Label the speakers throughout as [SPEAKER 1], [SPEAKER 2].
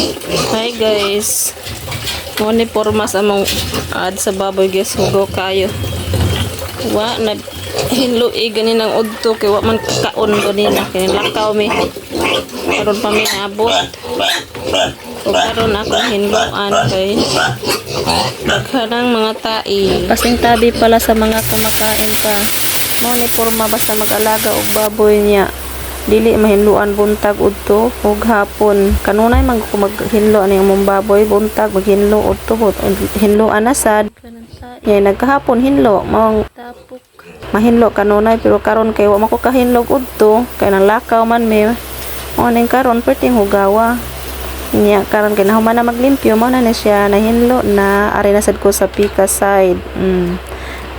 [SPEAKER 1] Hi guys. Mo ni porma sa mong ad sa baboy guys hugo kayo. Wa na hinlui gani ng udto kay wa man kaon gani na kay lakaw mi. Karon pa mi naabot. Ug karon ako hinluan kay daghanang mga tai. Kasing tabi pala sa mga kumakain pa. Mo ni porma basta mag-alaga og baboy niya dili mahinluan buntag udto. Ug hapon kanunay man ko maghinlo ani among baboy buntag maghinlo udto hinloan na sad. Yeah, nagkahapon hinlo mao tapok mahinlo kanunay pero karon kay wa man ko kahinlo og udto. Kay nang lakaw man mi. Mo ning karon perting hugawa. Niya karon kay nahuman na maglimpyo mo na na siya nahinlo na. Ari na sad ko sa pika side. Mm.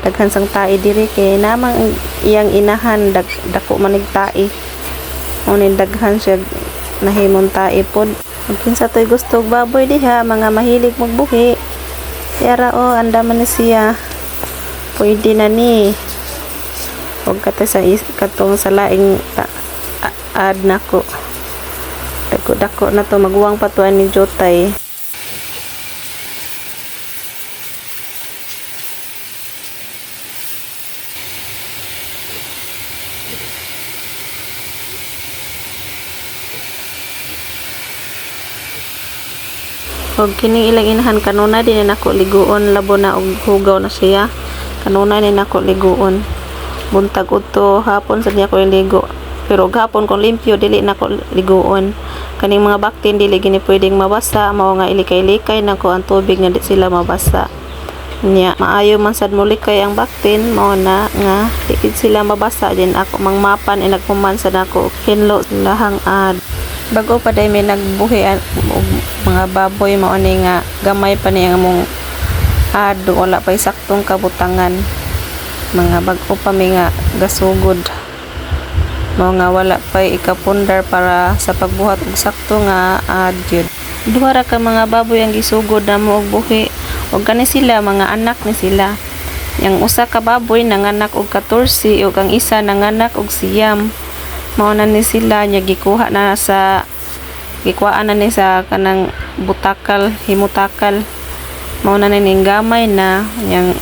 [SPEAKER 1] daghan sang tae diri kay namang iyang inahan dag, dako manig tae o daghan siya nahimong tae pod. Ug kinsa toy gusto og baboy diha mga mahilig magbuhi. Yara o anda man siya. Pwede na ni. Ug kata sa katong sa laing ad nako. Dako dako na to magwang patuan ni Jotay Og kini ilang inahan kanuna din na nako liguon labo na og hugaw na siya. Kanuna ni nako liguon. Buntag udto hapon sa niya ko ligo. Pero og hapon kung limpyo dili nako liguon. Kaning mga baktin dili gini pwedeng mabasa mao nga ilikay-likay nako ang tubig nga di sila mabasa. Nya maayo man sad mo likay ang baktin mao na nga di sila mabasa din ako mangmapan inagpuman sa nako hinlo lahang ad bago pa day may nagbuhi og mga baboy mao ni nga gamay pa ni ang mong ad wala pa saktong kabutangan. Mga bago pa may nga gasugod. Mao nga wala pa ikapundar para sa pagbuhat og sakto nga ad yun. Duha ra ka mga baboy ang gisugod na mo og buhi. Og kani sila mga anak ni sila. Yang usa ka baboy nanganak og 14 ug ang isa nanganak og siyam mao na ni sila nya gikuha na sa gikuhaan na ni sa kanang butakal himutakal. Mao na ni gamay na yang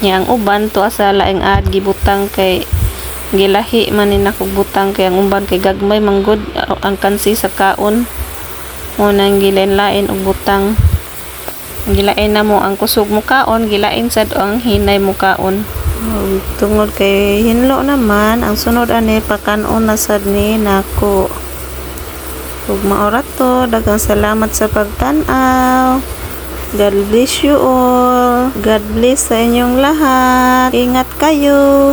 [SPEAKER 1] yang uban to sa laing ad gibutang kay gilahi man ni nakog butang kay ang uban kay gagmay manggod ang kansi sa kaon. Mo nang gilain-lain og butang. Gilain na mo ang kusog mo kaon gilain sad ang hinay mo kaon tungod kay hinlo naman ang sunod ani pakanon na sad ni nako ug maorat to daghang salamat sa pagtan-aw God bless you all. God bless sa inyong lahat. Ingat kayo.